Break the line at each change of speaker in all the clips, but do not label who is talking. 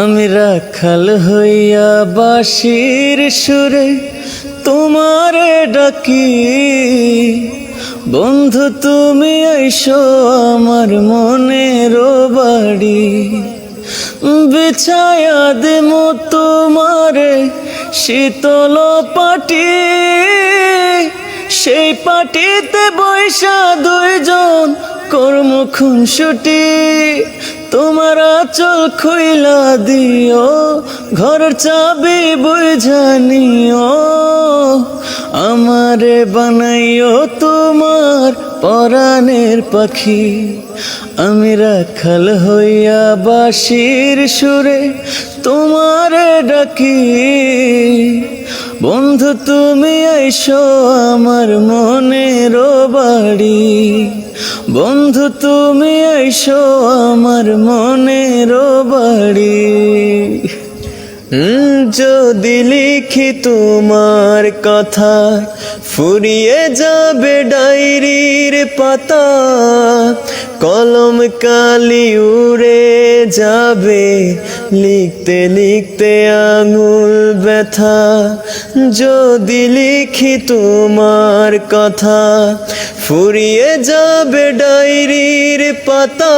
আমি রাখাল হইয়া বাসির সুরে তোমারে ডাকি। বন্ধু, তুমি আইসো আমার মনের বাড়ি। বিছায়া দেমো তোমারে শীতল পাটি। সেই পাটিতে বৈশা দুইজন কর্ম খুনসুটি তোমার আচল খুইলা দিও ঘর চাবি বুঝানিও আমারে বানাইও তোমার পরাণের পাখি। আমি রাখাল হইয়া বাসির সুরে তোমারে ডাকি। বন্ধু, তুমি আইসো আমার মনের বাড়ি। বন্ধু, তুমি এসো আমার মনের বাড়ি। যদি লিখি তোমার কথা, ফুরিয়ে যাবে ডায়েরির পাতা। কলম কালি উড়ে যাবে লিখতে লিখতে আঙুল ব্যথা। যদি লিখি তোমার কথা, ফুরিয়ে যাবে ডায়েরির পাতা।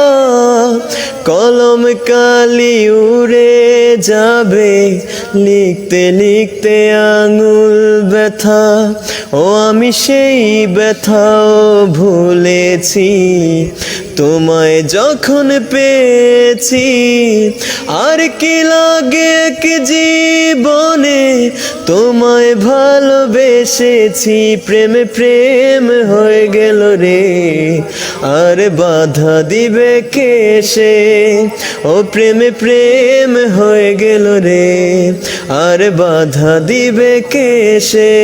কলম কালি উড়ে যাবে, লিখতে লিখতে আঙুল ব্যথা। ও আমি সেই ব্যথাও ভুলেছি। তোমায় যখন পেয়েছি, আর কি লাগে কি জীবনে? তোমায় ভালোবেসেছি, প্রেমে, প্রেম হয়ে গেল রে। আর বাধা দিবে কেসে ও প্রেমে, প্রেম হয়ে গেল রে। আর বাধা দিবে কেসে